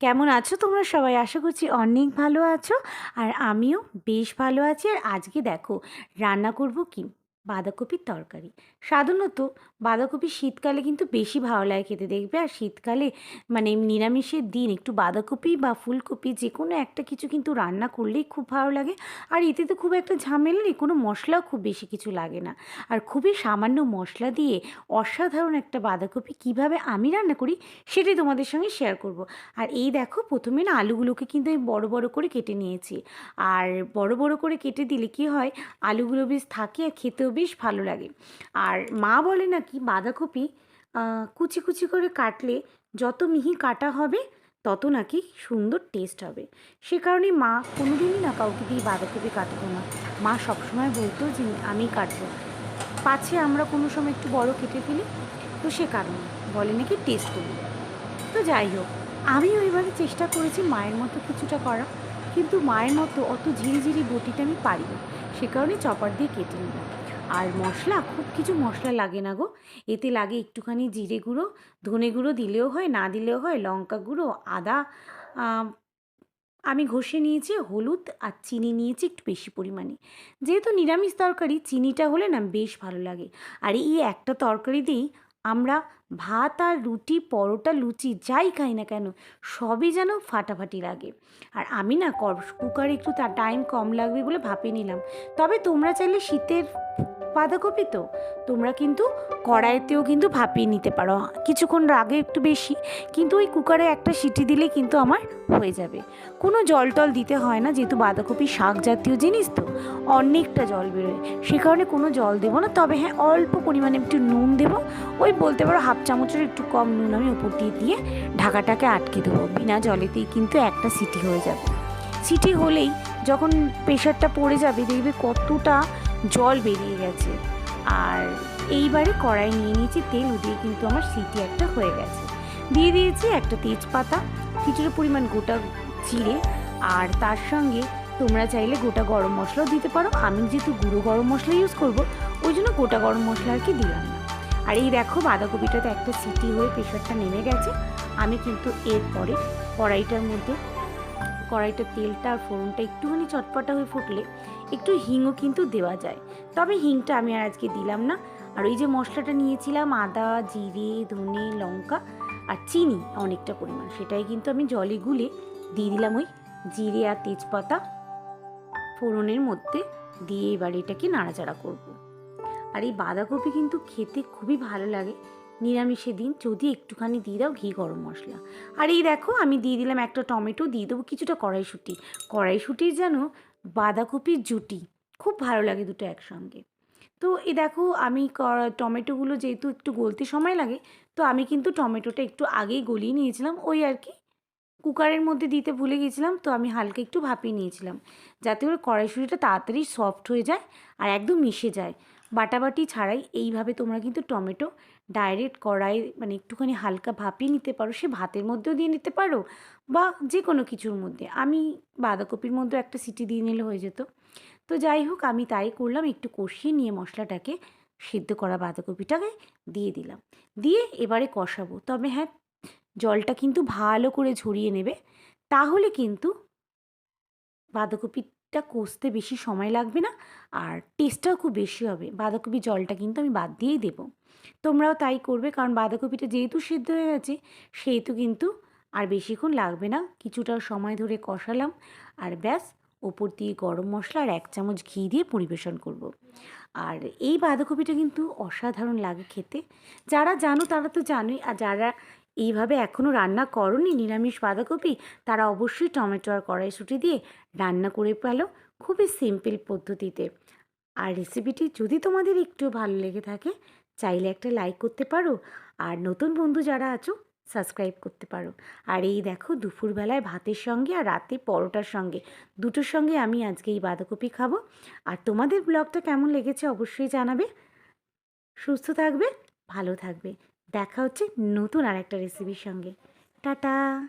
কেমন আছো তোমরা সবাই? আশা করছি অনেক ভালো আছো। আর আমিও বেশ ভালো আছি। আর আজকে দেখো, রান্না করব কি? বাঁধাকপির তরকারি। সাধারণত বাঁধাকপি শীতকালে কিন্তু বেশি ভালো লাগে খেতে, দেখবে? আর শীতকালে মানে নিরামিষের দিন একটু বাঁধাকপি বা ফুলকপি যে কোনো একটা কিছু কিন্তু রান্না করলেই খুব ভালো লাগে। আর এতে তো খুব একটা ঝামেলা নেই, কোনো মশলাও খুব বেশি কিছু লাগে না। আর খুবই সামান্য মশলা দিয়ে অসাধারণ একটা বাঁধাকপি কীভাবে আমি রান্না করি সেটাই তোমাদের সঙ্গে শেয়ার করব। আর এই দেখো, প্রথমে না আলুগুলোকে কিন্তু আমি বড় বড় করে কেটে নিয়েছি। আর বড় বড় করে কেটে দিলে কি হয়? আলুগুলো বেশ থাকে আর খেতেও বেশ ভালো লাগে। আর মা বলে নাকি বাঁধাকপি কুচি কুচি করে কাটলে যত মিহি কাটা হবে, তত নাকি সুন্দর টেস্ট হবে। সে কারণে মা কোনোদিনই না কাউকে দিয়ে বাঁধাকপি কাটতো না। মা সবসময় বলতো যে, আমি কাটবো। পাছে আমরা কোনো সময় একটু বড় কেটে ফেলি, তো সে কারণে বলে নাকি টেস্ট করি। তো যাই হোক, আমিও এবারে চেষ্টা করেছি মায়ের মতো কিছুটা করা কিন্তু মায়ের মতো অত ঝিরিঝিরি বটিটা আমি পারি না সে কারণে চপার দিয়ে কেটে নিলাম। আর মশলা, খুব কিছু মশলা লাগে না গো। এতে লাগে একটুখানি জিরে গুঁড়ো, ধনে গুঁড়ো দিলেও হয়, না দিলেও হয়, লঙ্কা গুঁড়ো, আদা, আমি ঘষে নিয়েছি, হলুদ আর চিনি নিয়েছি একটু বেশি পরিমাণে। যেহেতু নিরামিষ তরকারি, চিনিটা হলে না বেশ ভালো লাগে। আর এই একটা তরকারি দিয়েই আমরা ভাত আর রুটি, পরোটা, লুচি যাই খাই না কেন, সবই যেন ফাটাফাটি লাগে। আর আমি না কুকারে একটু তার টাইম কম লাগবে বলে ভাপে নিলাম। তবে তোমরা চাইলে শীতের বাঁধাকপি তো। তোমরা কিন্তু কড়াইতেও কিন্তু ভাপিয়ে নিতে পারো। কিছুক্ষণ আগে একটু বেশি, কিন্তু ওই কুকারে একটা সিটি দিলে কিন্তু আমার হয়ে যাবে। কোনো জল টল দিতে হয় না, যেহেতু বাঁধাকপি শাক জাতীয় জিনিস তো, অনেকটা জল বেরোয়। সে কারণে কোনো জল দেবো না। তবে হ্যাঁ অল্প পরিমাণে একটু নুন দেবো। ওই বলতে পারো হাফ চামচের একটু কম নুন আমি উপর দিয়ে দিয়ে ঢাকাটাকে আটকে দেবো। বিনা জলেতেই কিন্তু একটা সিটি হয়ে যাবে। সিটি হলেই যখন প্রেশারটা পড়ে যাবে, দেখবে কতটা জল বেরিয়ে গেছে। আর এইবারে কড়াই নিয়ে নিয়েছি তেল দিয়ে কিন্তু আমার সিটি একটা হয়ে গেছে। দিয়ে দিয়েছি একটা তেজপাতা, কিছুটা পরিমাণ গোটা জিরে, আর তার সঙ্গে তোমরা চাইলে গোটা গরম মশলাও দিতে পারো। আমি যেহেতু গুঁড়ো গরম মশলা ইউজ করব, ওই জন্য গোটা গরম মশলা আর কি দিলাম না। আর এই দেখো বাঁধাকপিটাতে একটা সিটি হয়ে প্রেশারটা নেমে গেছে। আমি কিন্তু এরপরে কড়াইটার মধ্যে কড়াইটা তেলটা আর ফোড়নটা একটুখানি চটপটা হয়ে ফুটলে একটু হিংও কিন্তু দেওয়া যায়। তবে হিংটা আমি আর আজকে দিলাম না। আর ওই যে মশলাটা নিয়েছিলাম, আদা, জিরে, ধনে, লঙ্কা আর চিনি অনেকটা পরিমাণ, সেটাই কিন্তু আমি জলে গুলে দিয়ে দিলাম ওই জিরে আর তেজপাতা। ফোড়নের মধ্যে দিয়ে এবার এটাকে নাড়াচাড়া করব। আর এই বাঁধাকপি কিন্তু খেতে খুবই ভালো লাগে। নিরামিষের দিন, যদি একটুখানি দিয়ে দাও ঘি, গরম মশলা। আর এই দেখো, আমি দিয়ে দিলাম একটা টমেটো, দিয়ে দেবো কিছুটা কড়াইশুঁটি। কড়াইশুঁটির যেন বাঁধাকপির জুটি, খুব ভালো লাগে দুটো একসঙ্গে। তো এই দেখো, আমি টমেটোগুলো যেহেতু একটু গলতে সময় লাগে, তো আমি কিন্তু টমেটোটা একটু আগেই গলিয়ে নিয়েছিলাম। ওই আর কি, কুকারের মধ্যে দিতে ভুলে গেছিলাম, তো আমি হালকা একটু ভাপিয়ে নিয়েছিলাম। যাতে করে কড়াইশুঁটিটা তাড়াতাড়ি সফট হয়ে যায় আর একদম মিশে যায়। বাটাবাটি ছাড়াই এইভাবে তোমরা কিন্তু টমেটো ডাইরেক্ট কড়াই মানে একটুখানি হালকা ভাপিয়ে নিতে পারো। সে ভাতের মধ্যেও দিয়ে নিতে পারো বা যে কোনো কিছুর মধ্যে। আমি বাঁধাকপির মধ্যে একটা সিটি দিয়ে নিলে হয়ে যেত। তো যাই হোক, আমি তাই করলাম, একটু কষিয়ে নিয়ে মশলাটাকে সিদ্ধ করা বাঁধাকপিটাকে দিয়ে দিলাম। দিয়ে এবারে কষাবো। তবে হ্যাঁ জলটা কিন্তু ভালো করে ঝরিয়ে নেবে। তাহলে কিন্তু বাঁধাকপিটা কষতে বেশি সময় লাগবে না আর টেস্টটাও খুব বেশি হবে। বাঁধাকপি জলটা কিন্তু আমি বাদ দিয়েই দেবো। তোমরাও তাই করবে কারণ বাঁধাকপিটা যেহেতু সিদ্ধ হয়ে গেছে, সেহেতু কিন্তু আর বেশিক্ষণ লাগবে না। কিছুটা সময় ধরে কষালাম আর ব্যাস, ওপর দিয়ে গরম মশলা আর এক চামচ ঘি দিয়ে পরিবেশন করব। আর এই বাঁধাকপিটা কিন্তু অসাধারণ লাগে খেতে। যারা জানো তারা তো জানোই, আর যারা এইভাবে এখনও রান্না করনি নিরামিষ বাঁধাকপি? তারা অবশ্যই টমেটো আর কড়াইশুঁটি দিয়ে রান্না করে পেল খুবই সিম্পল পদ্ধতিতে। আর রেসিপিটি যদি তোমাদের একটু ভালো লেগে থাকে, চাইলে একটা লাইক করতে পারো। আর নতুন বন্ধু যারা আছো সাবস্ক্রাইব করতে পারো। আর এই দেখো দুপুরবেলায় ভাতের সঙ্গে আর রাতে পরোটার সঙ্গে, দুটোর সঙ্গে আমি আজকে এই বাঁধাকপি খাব। আর তোমাদের ব্লগটা কেমন লেগেছে অবশ্যই জানাবে। সুস্থ থাকবে, ভালো থাকবে। দেখা হচ্ছে নতুন আর একটা রেসিপির সঙ্গে। টাটা!